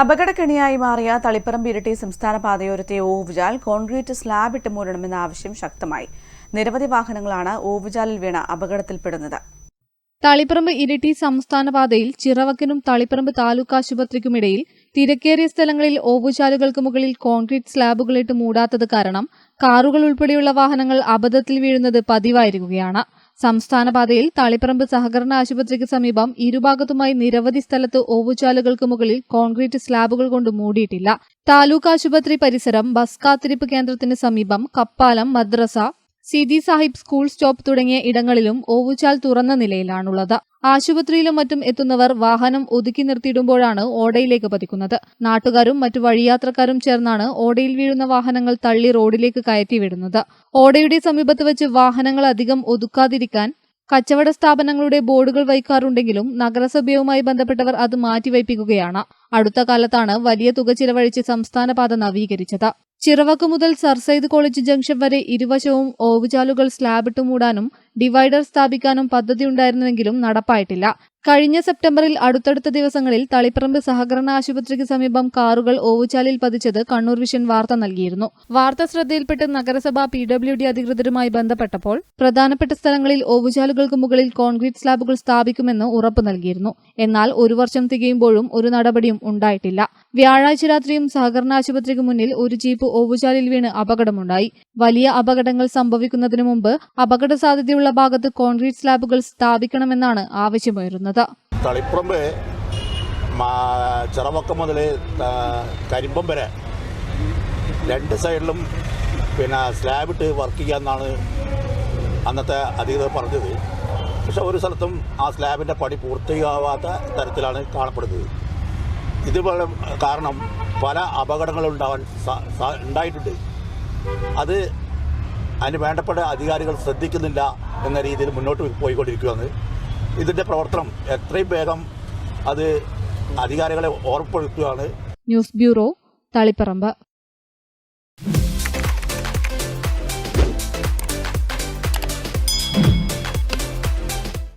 അപകടക്കെണിയായി മാറിയ തളിപ്പറമ്പ് ഇരട്ടി സംസ്ഥാന പാതയോരത്തെ ഓവുചാൽ കോൺക്രീറ്റ് സ്ലാബ് ഇട്ട് മൂടണമെന്ന ആവശ്യം ശക്തമായി. നിരവധി വാഹനങ്ങളാണ് ഓവുചാലിൽ വീണ അപകടത്തിൽപ്പെടുന്നത്. തളിപ്പറമ്പ് ഇരിട്ടി സംസ്ഥാന പാതയിൽ ചിറവക്കനും തളിപ്പറമ്പ് താലൂക്ക് ആശുപത്രിക്കുമിടയിൽ തിരക്കേറിയ സ്ഥലങ്ങളിൽ ഓവുചാലുകൾക്ക് മുകളിൽ കോൺക്രീറ്റ് സ്ലാബുകളിട്ട് മൂടാത്തത് കാരണം കാറുകൾ ഉൾപ്പെടെയുള്ള വാഹനങ്ങൾ അബദ്ധത്തിൽ വീഴുന്നത് പതിവായിരിക്കുകയാണ്. സംസ്ഥാന പാതയിൽ തളിപ്പറമ്പ് സഹകരണ ആശുപത്രിക്ക് സമീപം ഇരുഭാഗത്തുമായി നിരവധി സ്ഥലത്ത് ഓവുചാലുകൾക്ക് മുകളിൽ കോൺക്രീറ്റ് സ്ലാബുകൾ കൊണ്ട് മൂടിയിട്ടില്ല. താലൂക്ക് ആശുപത്രി പരിസരം ബസ് കാത്തിരിപ്പ് കേന്ദ്രത്തിന് സമീപം കപ്പാലം മദ്രസ സിദി സാഹിബ് സ്കൂൾ സ്റ്റോപ്പ് തുടങ്ങിയ ഇടങ്ങളിലും ഓവുചാൽ തുറന്ന നിലയിലാണുള്ളത്. ആശുപത്രിയിലും മറ്റും എത്തുന്നവർ വാഹനം ഒതുക്കി നിർത്തിയിടുമ്പോഴാണ് ഓടയിലേക്ക് പതിക്കുന്നത്. നാട്ടുകാരും മറ്റു വഴിയാത്രക്കാരും ചേർന്നാണ് ഓടയിൽ വീഴുന്ന വാഹനങ്ങൾ തള്ളി റോഡിലേക്ക് കയറ്റി വിടുന്നത്. ഓടയുടെ സമീപത്ത് വെച്ച് വാഹനങ്ങൾ അധികം ഒതുക്കാതിരിക്കാൻ കച്ചവട സ്ഥാപനങ്ങളുടെ ബോർഡുകൾ വയ്ക്കാറുണ്ടെങ്കിലും നഗരസഭയുമായി ബന്ധപ്പെട്ടവർ അത് മാറ്റിവയ്പ്പിക്കുകയാണ്. അടുത്ത കാലത്താണ് വലിയ തുക ചിലവഴിച്ച് സംസ്ഥാനപാത നവീകരിച്ചത്. ചിറവക്ക് മുതൽ സർ സയ്യിദ് കോളേജ് ജംഗ്ഷൻ വരെ ഇരുവശവും ഓവുചാലുകൾ സ്ലാബിട്ട് മൂടാനും ഡിവൈഡർ സ്ഥാപിക്കാനും പദ്ധതിയുണ്ടായിരുന്നുവെങ്കിലും നടപ്പായിട്ടില്ല. കഴിഞ്ഞ സെപ്റ്റംബറിൽ അടുത്തടുത്ത ദിവസങ്ങളിൽ തളിപ്പറമ്പ് സഹകരണ ആശുപത്രിക്ക് സമീപം കാറുകൾ ഓവുചാലിൽ പതിച്ചത് കണ്ണൂർ വിഷൻ വാർത്ത നൽകിയിരുന്നു. വാർത്ത ശ്രദ്ധയിൽപ്പെട്ട് നഗരസഭ പി ഡബ്ല്യു ഡി അധികൃതരുമായി ബന്ധപ്പെട്ടപ്പോൾ പ്രധാനപ്പെട്ട സ്ഥലങ്ങളിൽ ഓവുചാലുകൾക്ക് മുകളിൽ കോൺക്രീറ്റ് സ്ലാബുകൾ സ്ഥാപിക്കുമെന്ന് ഉറപ്പ് നൽകിയിരുന്നു. എന്നാൽ ഒരു വർഷം തികയുമ്പോഴും ഒരു നടപടിയും ഉണ്ടായിട്ടില്ല. വ്യാഴാഴ്ച രാത്രിയും സഹകരണ ആശുപത്രിക്ക് മുന്നിൽ ഒരു ജീപ്പ് ഓവുചാലിൽ വീണ് അപകടമുണ്ടായി. വലിയ അപകടങ്ങൾ സംഭവിക്കുന്നതിന് മുമ്പ് അപകട സാധ്യതയുള്ള ഭാഗത്ത് കോൺക്രീറ്റ് സ്ലാബുകൾ സ്ഥാപിക്കണമെന്നാണ് ആവശ്യമുയരുന്നത്. തളിപ്പറമ്പ് മാ- ചിറവക്കം മുതൽ കരിമ്പം വരെ രണ്ട് സൈഡിലും പിന്നെ സ്ലാബിട്ട് വർക്ക് ചെയ്യാമെന്നാണ് അന്നത്തെ അധികൃതർ പറഞ്ഞത്. പക്ഷെ ഒരു സ്ഥലത്തും ആ സ്ലാബിന്റെ പണി പൂർത്തിയാവാത്ത തരത്തിലാണ് കാണപ്പെടുന്നത്. ഇത് കാരണം പല അപകടങ്ങളുണ്ടാവാൻ ഉണ്ടായിട്ടുണ്ട്. അത് അതിന് വേണ്ടപ്പെട്ട അധികാരികൾ ശ്രദ്ധിക്കുന്നില്ല എന്ന രീതിയിൽ മുന്നോട്ട് പോയിക്കൊണ്ടിരിക്കുകയാണ്. ഇതിന്റെ പ്രവർത്തനം എത്രയും വേഗം അത് അധികാരികളെ ഓർപ്പെടുത്തുകയാണ് ന്യൂസ് ബ്യൂറോ തളിപ്പറമ്പ്.